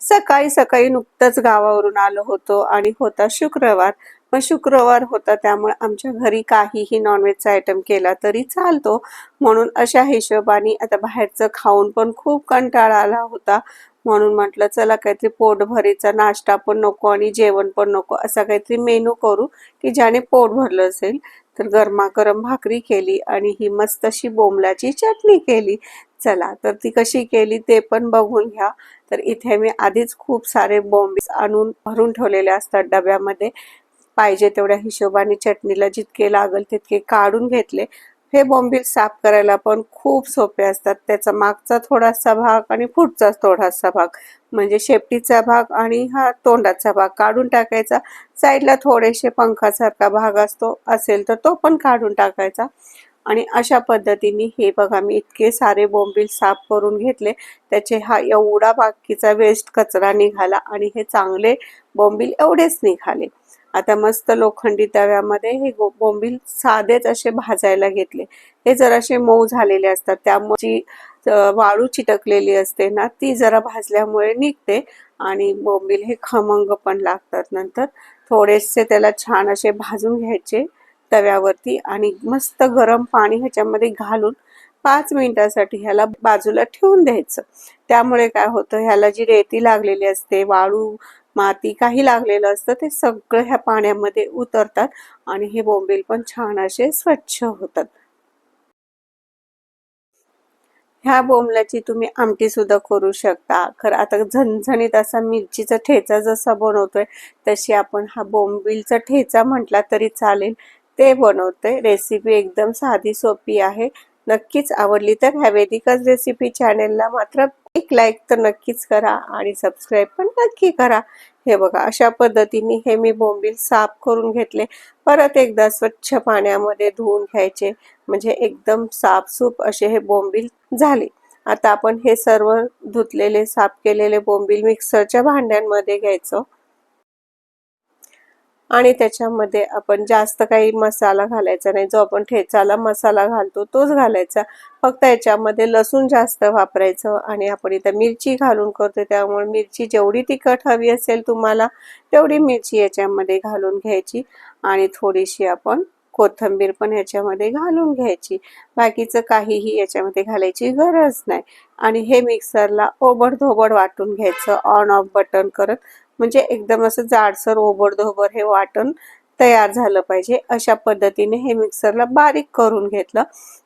सकाळी सकाळी नुकतंच गावावरून आलो होतो आणि होता शुक्रवार. मग शुक्रवार होता त्यामुळे आमच्या घरी काहीही नॉनव्हेजचा आयटम केला तरी चालतो. म्हणून अशा हिशोबाने आता बाहेरचं खाऊन पण खूप कंटाळा आला होता. म्हणून म्हटलं चला काहीतरी पोटभरीचा नाश्ता पण नको आणि जेवण पण नको असा काहीतरी मेनू करू की ज्याने पोट भरलं असेल. तर गरमागरम भाकरी केली आणि ही मस्त अशी बोंबलाची चटणी केली. चला तर ती कशी केली ते पण बघून घ्या. तर इथे मी आधीच खूप सारे बॉम्बे आणून भरून ठेवलेले असतात डब्यामध्ये. पाहिजे तेवढ्या हिशोबाने चटणीला जितके लागल तितके काढून घेतले. हे बॉम्बिल साफ करायला पण खूप सोपे असतात. त्याचा मागचा थोडासा भाग आणि पुढचा थोडासा भाग. म्हणजे शेपटीचा भाग आणि हा तोंडाचा भाग काढून टाकायचा. साईडला थोडेसे पंखासारखा भाग असतो असेल तर तो पण काढून टाकायचा. आणि अशा पद्धतीने हे बघा मी इतके सारे बोंबील साफ करून घेतले. त्याचे हा एवढा बाकीचा वेस्ट कचरा निघाला आणि हे चांगले बोंबील एवढेच निघाले. आता मस्त लोखंडी तव्यामध्ये हे गो- बोंबील साधेच असे भाजायला घेतले. हे जरासे मऊ झालेले असतात. त्यामुळे जी वाळू चिटकलेली असते ना ती जरा भाजल्यामुळे निघते आणि बोंबील हे खमंग पण लागतात नंतर. थोडेसे त्याला छान असे भाजून घ्यायचे. तव्यावरती आणि मस्त गरम पाणी ह्याच्यामध्ये घालून पाच मिनिटासाठी ह्याला बाजूला ठेवून द्यायचं. त्यामुळे काय होतं ह्याला जी रेती लागलेली असते वाळू माती काही लागलेलं असतं ते सगळं ह्या पाण्यामध्ये उतरतात आणि हे बोंबील पण छान असे स्वच्छ होतात. ह्या बोंबल्याची तुम्ही आमटी सुद्धा करू शकता. खरं आता झणझणीत असा मिरचीचा ठेचा जसा बनवतोय तशी आपण हा बोंबीलचा ठेचा म्हटला तरी चालेल. ते बनवते. रेसिपी एकदम साधी सोपी आहे. नक्कीच आवडली तर ह्या वेदिकाच रेसिपी चॅनेलला मात्र एक लाईक तर नक्कीच करा आणि सबस्क्राईब पण नक्की करा. हे बघा अशा पद्धतीने हे मी बोंबील साफ करून घेतले. परत एकदा स्वच्छ पाण्यामध्ये धुवून घ्यायचे. म्हणजे एकदम साफसूप असे हे बोंबील झाले. आता आपण हे सर्व धुतलेले साफ केलेले बोंबील मिक्सरच्या भांड्यांमध्ये घ्यायचं. आणि त्याच्यामध्ये आपण जास्त काही मसाला घालायचा नाही. जो आपण ठेचाला मसाला घालतो तोच घालायचा. फक्त याच्यामध्ये लसूण जास्त वापरायचं आणि आपण इथं मिरची घालून करतो त्यामुळे मिरची जेवढी तिखट हवी असेल तुम्हाला तेवढी मिरची याच्यामध्ये घालून घ्यायची आणि थोडीशी आपण कोथिंबीर पण याच्यामध्ये घालून घ्यायची. बाकीचं काहीही याच्यामध्ये घालायची गरज नाही. आणि हे मिक्सरला ओबडधोबड वाटून घ्यायचं. ऑन ऑफ बटन करत म्हणजे एकदम असं जाडसर ओबडधोबड हे वाटण तयार झालं पाहिजे. अशा पद्धतीने हे मिक्सरला बारीक करून घेतलं.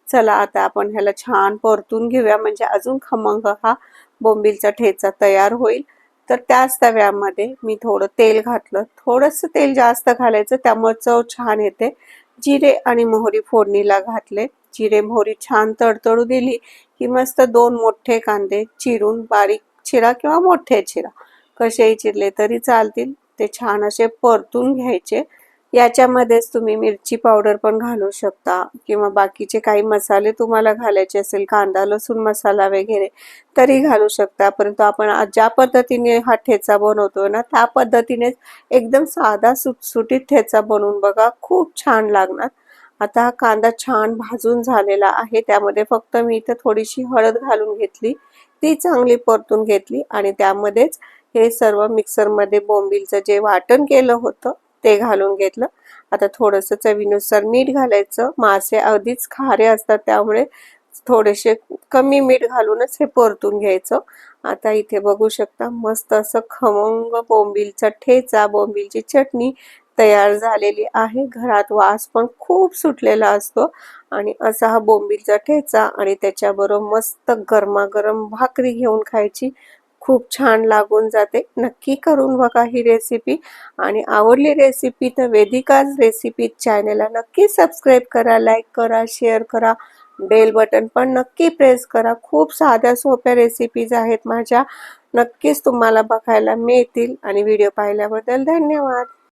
चला आता आपण ह्याला छान परतून घेऊया. म्हणजे अजून खमंग हा बोंबीलचा ठेचा तयार होईल. तर त्याच तव्यामध्ये मी थोडं तेल घातलं. थोडंसं तेल जास्त घालायचं. त्यामुळे चव छान येते. जिरे आणि मोहरी फोडणीला घातले. जिरे मोहरी छान तडतडू दिली की मस्त दोन मोठे कांदे चिरून बारीक चिरा किंवा मोठे चिरा. कसेही चिरले तरी चालतील. ते छान असे परतून घ्यायचे. याच्यामध्येच तुम्ही मिरची पावडर पण घालू शकता. किंवा बाकीचे काही मसाले तुम्हाला घालायचे असेल कांदा लसूण मसाला वगैरे तरी घालू शकता. परंतु आपण ज्या पद्धतीने हा ठेचा बनवतो ना त्या पद्धतीनेच एकदम साधा सुटसुटीत ठेचा बनवून बघा खूप छान लागणार. आता हा कांदा छान भाजून झालेला आहे. त्यामध्ये फक्त मी इथं थोडीशी हळद घालून घेतली. ती चांगली परतून घेतली आणि त्यामध्येच हे सर्व मिक्सरमध्ये बोंबीलचं जे वाटण केलं होतं ते घालून घेतलं. आता थोडंसं चवीनुसार मीठ घालायचं. मासे अगदीच खारे असतात त्यामुळे थोडेसे कमी मीठ घालूनच हे परतून घ्यायचं. आता इथे बघू शकता मस्त असं खमंग बोंबीलचा ठेचा बोंबीलची चटणी तयार झालेली आहे. घरात वास पण खूप सुटलेला असतो. आणि असा हा बोंबीलचा ठेचा आणि त्याच्याबरोबर मस्त गरमागरम भाकरी घेऊन खायची खूप छान लागून जाते. नक्की करून बघा ही रेसिपी आणि आवडली रेसिपी तर वेदिकाज रेसिपी चॅनलला नक्की सबस्क्राईब करा लाईक करा शेअर करा. बेल बटन पण नक्की प्रेस करा. खूप साध्या सोप्या रेसिपीज आहेत माझ्या. नक्कीच तुम्हाला बघायला मिळतील आणि व्हिडिओ पाहिल्याबद्दल धन्यवाद.